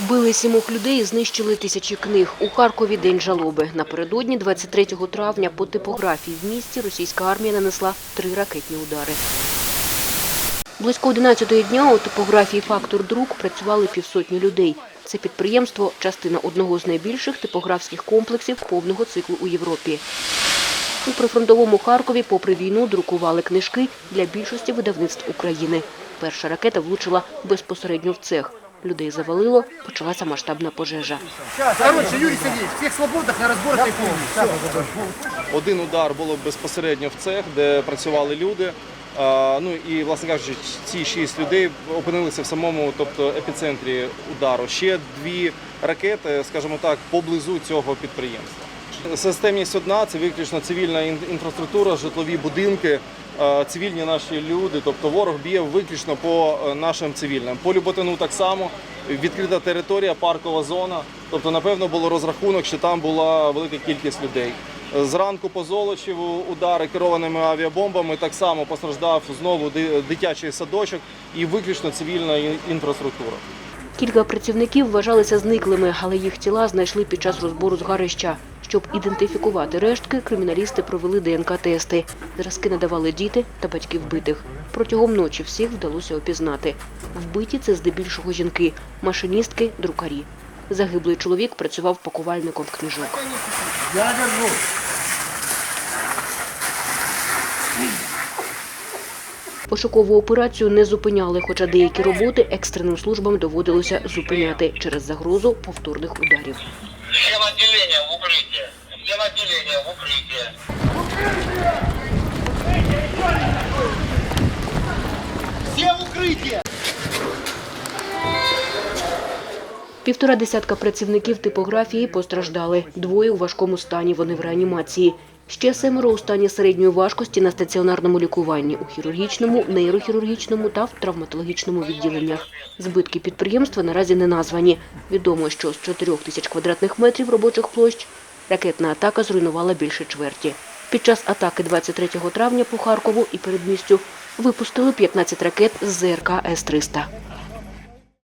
Вбили сімох людей і знищили тисячі книг. У Харкові день жалоби. Напередодні, 23 травня, по типографії в місті російська армія нанесла три ракетні удари. Близько 11 дня у типографії «Фактор Друк» працювали півсотні людей. Це підприємство – частина одного з найбільших типографських комплексів повного циклу у Європі. У прифронтовому Харкові, попри війну, друкували книжки для більшості видавництв України. Перша ракета влучила безпосередньо в цех. Людей завалило, почалася масштабна пожежа. Короче, Юрий Сергеевич, всех свободных на разбор этой. Один удар було безпосередньо в цех, де працювали люди. Ну і, власне кажучи, ці шість людей опинилися в самому, тобто епіцентрі удару. Ще дві ракети, скажімо так, поблизу цього підприємства. Системність одна це виключно цивільна інфраструктура, житлові будинки, цивільні наші люди. Тобто ворог б'є виключно по е, нашим цивільним. По Люботину так само відкрита територія, паркова зона. Тобто, напевно, було розрахунок, що там була велика кількість людей. Зранку по Золочеву удари керованими авіабомбами так само постраждав знову дитячий садочок і виключно цивільна інфраструктура. Кілька працівників вважалися зниклими, але їх тіла знайшли під час розбору згарища. Щоб ідентифікувати рештки, криміналісти провели ДНК-тести. Зразки надавали діти та батьки вбитих. Протягом ночі всіх вдалося опізнати. Вбиті це здебільшого жінки, машиністки, друкарі. Загиблий чоловік працював пакувальником книжок. Я держу. Пошукову операцію не зупиняли, хоча деякі роботи екстреним службам доводилося зупиняти через загрозу повторних ударів. Всем отделениям в укрытие. Всем отделениям в укрытие. Все в укрытие! Півтора десятка працівників типографії постраждали. Двоє у важкому стані, вони в реанімації. Ще семеро у стані середньої важкості на стаціонарному лікуванні у хірургічному, нейрохірургічному та в травматологічному відділеннях. Збитки підприємства наразі не названі. Відомо, що з 4 тисяч квадратних метрів робочих площ ракетна атака зруйнувала більше чверті. Під час атаки 23 травня по Харкову і передмістю випустили 15 ракет з ЗРК С-300.